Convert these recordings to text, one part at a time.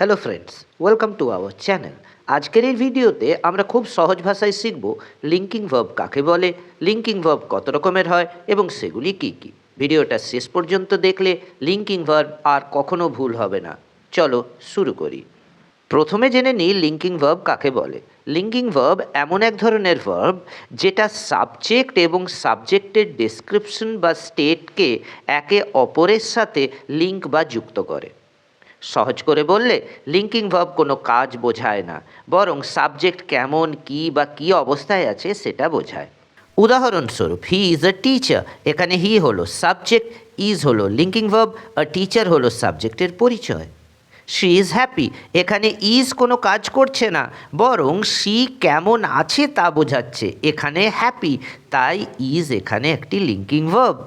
Hello friends welcome to our channel আজকের এই ভিডিওতে আমরা খুব সহজ ভাষায় শিখব লিঙ্কিং ভার্ব কাকে বলে লিঙ্কিং ভার্ব কত রকমের হয় এবং সেগুলি কি কি। ভিডিওটা শেষ পর্যন্ত দেখলে লিঙ্কিং ভার্ব আর কখনো ভুল হবে না। চলো শুরু করি। প্রথমে জেনে নিই লিঙ্কিং ভার্ব কাকে বলে। লিঙ্কিং ভার্ব এমন এক ধরনের ভার্ব যেটা সাবজেক্ট এবং সাবজেক্টের ডেসক্রিপশন বা স্টেটকে একে অপরের সাথে লিঙ্ক বা যুক্ত করে। সহজ করে বললে লিঙ্কিং ভার্ব কোনো কাজ বোঝায় না, বরং সাবজেক্ট কেমন, কি বা কি অবস্থায় আছে সেটা বোঝায়। উদাহরণস্বরূপ হি ইজ আ টিচার এখানে হি হলো সাবজেক্ট ইজ হলো লিঙ্কিং ভার্ব আর টিচার হলো সাবজেক্টের পরিচয়। শি ইজ হ্যাপি এখানে ইজ কোনো কাজ করছে না, বরং শি কেমন আছে তা বোঝাচ্ছে, এখানে হ্যাপি তাই ইজ এখানে একটি লিঙ্কিং ভার্ব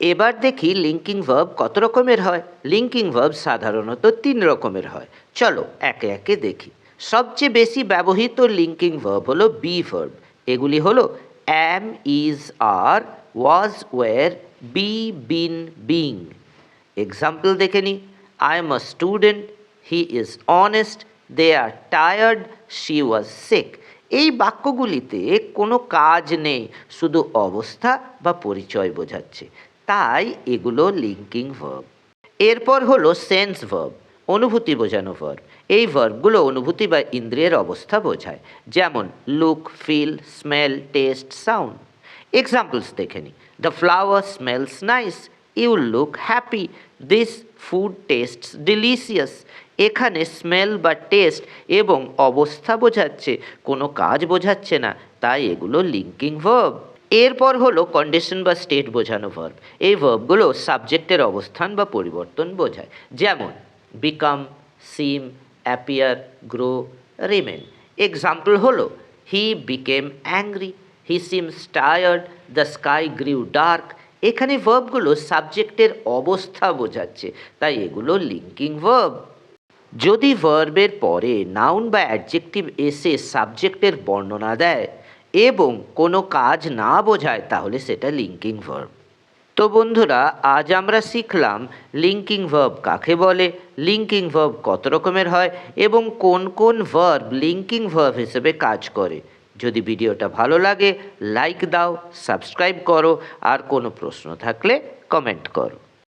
এবার দেখি লিঙ্কিং ভার্ব কত রকমের হয়? লিঙ্কিং ভার্ব সাধারণত তিন রকমের হয়। চলো একে একে দেখি। সবচেয়ে বেশি ব্যবহৃত লিঙ্কিং ভার্ব হলো বি ভার্ব এগুলি হলো am is R was were be been being example দেখে নিই I am a student he is honest they are tired she was sick এই বাক্যগুলিতে কোনো কাজ নেই, শুধু অবস্থা বা পরিচয় বোঝাচ্ছে। তাই এগুলো লিঙ্কিং ভার্ব এরপর হলো সেন্স ভার্ব অনুভূতি বোঝানো ভার্ব এই ভার্বগুলো অনুভূতি বা ইন্দ্রিয়ের অবস্থা বোঝায়, যেমন look feel smell taste sound examples দেখে নিই the flower smells nice you look happy this food tastes delicious এখানে স্মেল বা টেস্ট এবং অবস্থা বোঝাচ্ছে, কোনো কাজ বোঝাচ্ছে না, তাই এগুলো লিঙ্কিং ভার্ব এরপর হলো কন্ডিশন বা স্টেট বোঝানো ভার্ব এই ভার্বগুলো সাবজেক্টের অবস্থান বা পরিবর্তন বোঝায়। যেমন become seem appear grow remain example হলো he became angry he seems tired the sky grew dark এখানে ভার্বগুলো সাবজেক্টের অবস্থা বোঝাচ্ছে, তাই এগুলো লিঙ্কিং ভার্ব যদি ভার্বের পরে নাউন বা অ্যাডজেক্টিভ এসে সাবজেক্টের বর্ণনা দেয় এবং কোনো কাজ না বোঝায়, তাহলে সেটা লিঙ্কিং ভার্ব তো বন্ধুরা, আজ আমরা শিখলাম লিঙ্কিং ভার্ব কাকে বলে লিঙ্কিং ভার্ব কত রকমের হয়, এবং কোন কোন ভার্ব লিঙ্কিং ভার্ব হিসেবে কাজ করে। যদি ভিডিওটা ভালো লাগে লাইক দাও সাবস্ক্রাইব করো, আর কোনো প্রশ্ন থাকলে কমেন্ট করো।